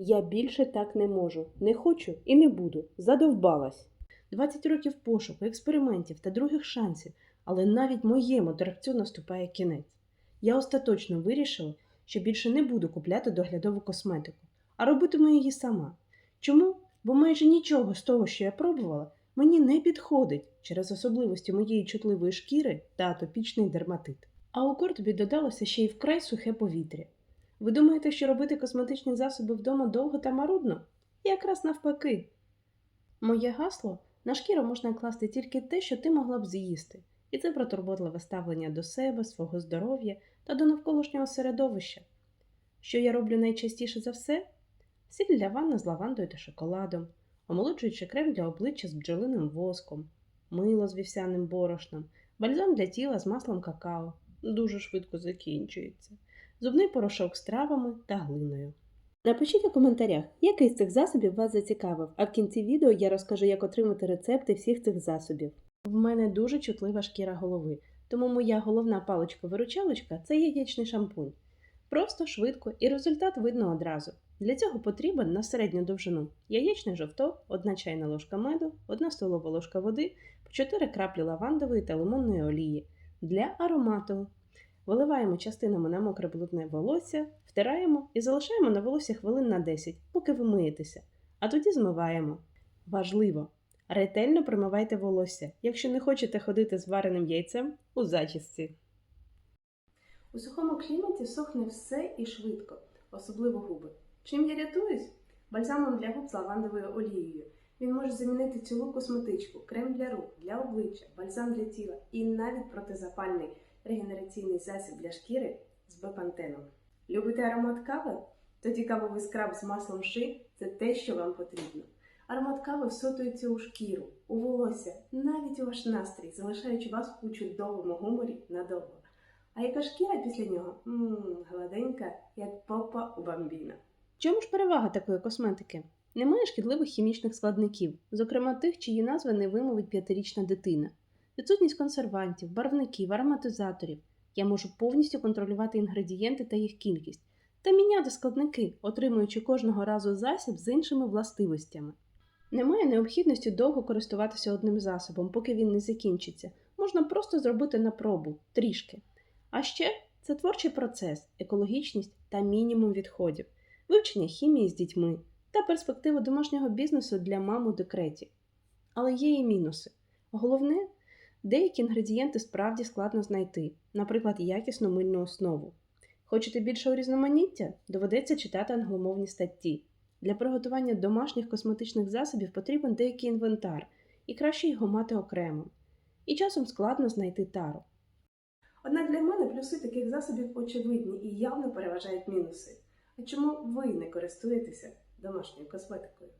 Я більше так не можу, не хочу і не буду. Задовбалась. 20 років пошуку, експериментів та других шансів, але навіть моєму деревцю наступає кінець. Я остаточно вирішила, що більше не буду купляти доглядову косметику, а робитиму її сама. Чому? Бо майже нічого з того, що я пробувала, мені не підходить через особливості моєї чутливої шкіри та атопічний дерматит. А у кортубі додалося ще й вкрай сухе повітря. Ви думаєте, що робити косметичні засоби вдома довго та марудно? Якраз навпаки. Моє гасло на шкіру можна класти тільки те, що ти могла б з'їсти, і це про турботливе ставлення до себе, свого здоров'я та до навколишнього середовища. Що я роблю найчастіше за все? Сіль для ванни з лавандою та шоколадом, омолоджуючий крем для обличчя з бджолиним воском, мило з вівсяним борошном, бальзам для тіла з маслом какао. Дуже швидко закінчується зубний порошок з травами та глиною. Напишіть у коментарях, який з цих засобів вас зацікавив, а в кінці відео я розкажу, як отримати рецепти всіх цих засобів. В мене дуже чутлива шкіра голови, тому моя головна паличка-виручалочка це яєчний шампунь. Просто, швидко і результат видно одразу. Для цього потрібен на середню довжину яєчний жовток, 1 чайна ложка меду, 1 столова ложка води, 4 краплі лавандової та лимонної олії. Для аромату Виливаємо частинами на мокре блудне волосся, втираємо і залишаємо на волосся хвилин на 10, поки ви миєтеся, а тоді змиваємо. Важливо! Ретельно промивайте волосся, якщо не хочете ходити з вареним яйцем у зачісці. У сухому кліматі сохне все і швидко, особливо губи. Чим я рятуюсь? Бальзамом для губ з лавандовою олією. Він може замінити цілу косметичку, крем для рук, для обличчя, бальзам для тіла і навіть протизапальний регенераційний засіб для шкіри з бепантеном. Любите аромат кави? Тоді кавовий скраб з маслом ши це те, що вам потрібно. Аромат кави всотується у шкіру, у волосся, навіть у ваш настрій, залишаючи вас у чудовому гуморі надовго. А яка шкіра після нього? Ммм, гладенька, як попа у бамбіна. Чому ж перевага такої косметики? Немає шкідливих хімічних складників, зокрема тих, чиї назви не вимовить п'ятирічна дитина відсутність консервантів, барвників, ароматизаторів. Я можу повністю контролювати інгредієнти та їх кількість та міняти складники, отримуючи кожного разу засіб з іншими властивостями. Немає необхідності довго користуватися одним засобом, поки він не закінчиться. Можна просто зробити на пробу трішки. А ще це творчий процес, екологічність та мінімум відходів, вивчення хімії з дітьми та перспектива домашнього бізнесу для мам у декреті. Але є і мінуси. Головне Деякі інгредієнти справді складно знайти, наприклад, якісну мильну основу. Хочете більшого різноманіття? Доведеться читати англомовні статті. Для приготування домашніх косметичних засобів потрібен деякий інвентар, і краще його мати окремо. І часом складно знайти тару. Однак для мене плюси таких засобів очевидні і явно переважають мінуси. А чому ви не користуєтеся домашньою косметикою.